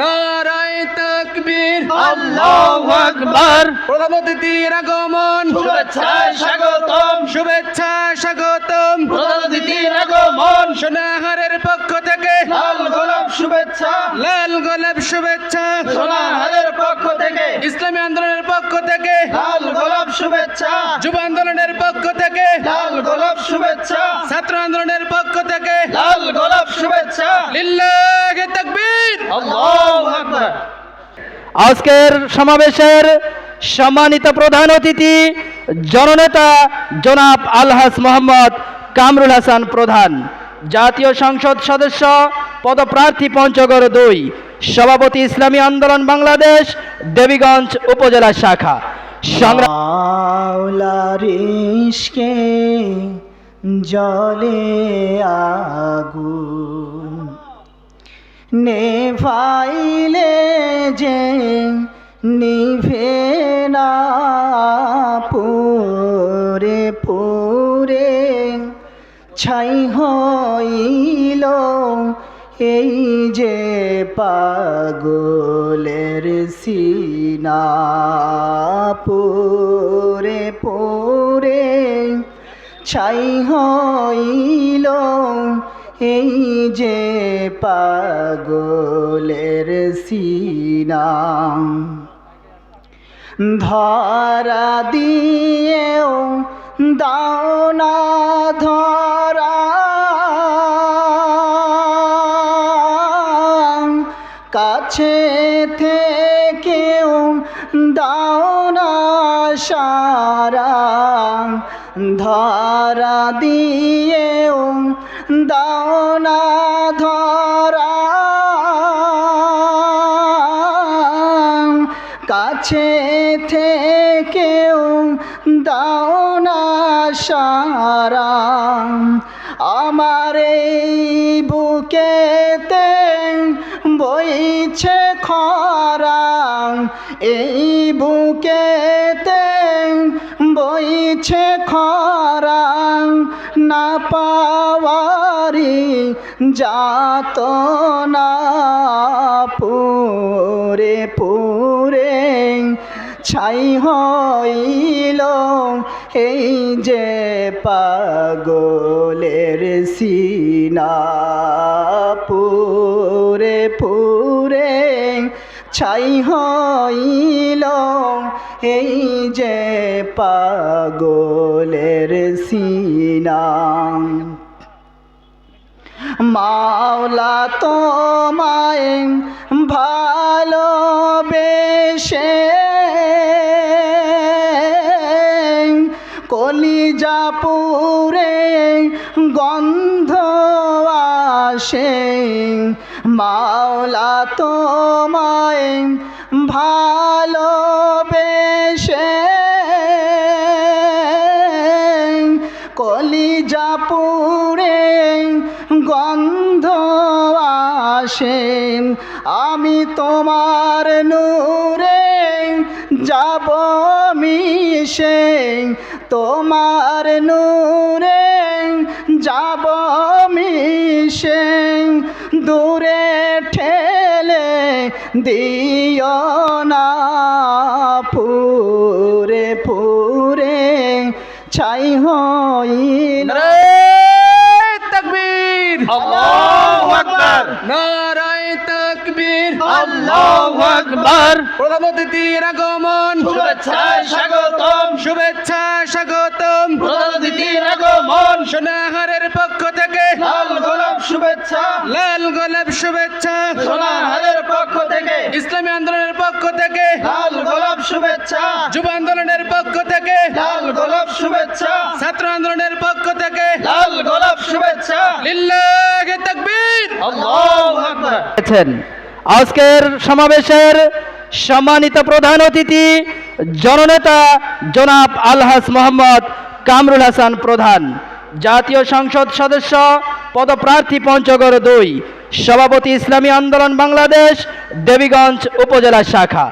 নারায় তকবীর। আল্লাহু আকবার। প্রধান অতিথির আগমন। শুভেচ্ছায় স্বাগতম। শুভেচ্ছা স্বাগতম। প্রধান অতিথির আগমন। সোনাহারের পক্ষ থেকে। লাল গোলাপ শুভেচ্ছা। লাল গোলাপ শুভেচ্ছা। সোনাহারের পক্ষ থেকে। ইসলামী আন্দোলনের পক্ষ থেকে। লাল গোলাপ শুভেচ্ছা। যুব আন্দোলনের পক্ষ থেকে। লাল গোলাপ শুভেচ্ছা। ছাত্র আন্দোলনের পক্ষ থেকে। লাল গোলাপ শুভেচ্ছা লিল্লাহে তাকবীর আল্লাহু আকবার আজকের সমাবেশের সম্মানিত প্রধান অতিথি, জননেতা জনাব আলহাস মোহাম্মদ কামরুল হাসান প্রধান, জাতীয় সংসদ সদস্য, পদপ্রার্থী পঞ্চগড় দুই, সভাপতি ইসলামী আন্দোলন বাংলাদেশ, দেবীগঞ্জ উপজেলা শাখা। সংগ্রাম জলে আগুন নেভাইলে যে নিভে না পুরে পুরে ছাই হইল এই যে পাগলের সিনা। পুরে পুরে ছাই হইল এই যে পাগলের সিনা। ধরা দিয়েও দাও না ধরা। কাছে থেকেও দাও না সারা। ধরা দিয়েও দাও না ধরা। কাছে থেকেও দাও না সারা। আমার এই বুকেতে বইছে খরা। এই বুকেতে না পাওয়ারি যাত পুরে পুরে ছাই হইল এই যে পাগলের সিনা পুরে পুরে ছাই হইল এই যে পাগলের সিনা। মাওলা তোমায় ভালোবেসে কলিজাপুরে গন্ধ আসে। মাওলা তোমায় ভালোবেসে কলিজাপুরে গন্ধ আসে। আমি তোমার নূরে যাব মিশে। তোমার নূরে যাব মিশে। দূরে ঠেলে দিও না পুরে পুরে ছাই হইল নারায় তকবীর আল্লাহু আকবার নারায় তকবীর। আল্লাহু আকবার। প্রধান অতিথির আগমন। শুভেচ্ছায় স্বাগতম। শুভেচ্ছা স্বাগতম। প্রধান অতিথির আগমন। সোনাহারের পক্ষ থেকে। লাল গোলাপ শুভেচ্ছা। লাল গোলাপ শুভেচ্ছা। সোনাহারের পক্ষ থেকে। ইসলামী আন্দোলনের পক্ষ থেকে। লাল গোলাপ শুভেচ্ছা। যুব আন্দোলনের পক্ষ থেকে। লাল গোলাপ শুভেচ্ছা। ছাত্র আন্দোলনের পক্ষ থেকে। লাল গোলাপ শুভেচ্ছা। লিল্লাহে তাকবীর আল্লাহু আকবার করেছেন আজকের সমাবেশের সম্মানিত প্রধান অতিথি, জননেতা জনাব আলহাস মোহাম্মদ কামরুল হাসান প্রধান, জাতীয় সংসদ সদস্য, পদপ্রার্থী পঞ্চগড় দুই, সভাপতি ইসলামী আন্দোলন বাংলাদেশ, দেবীগঞ্জ উপজেলা শাখা।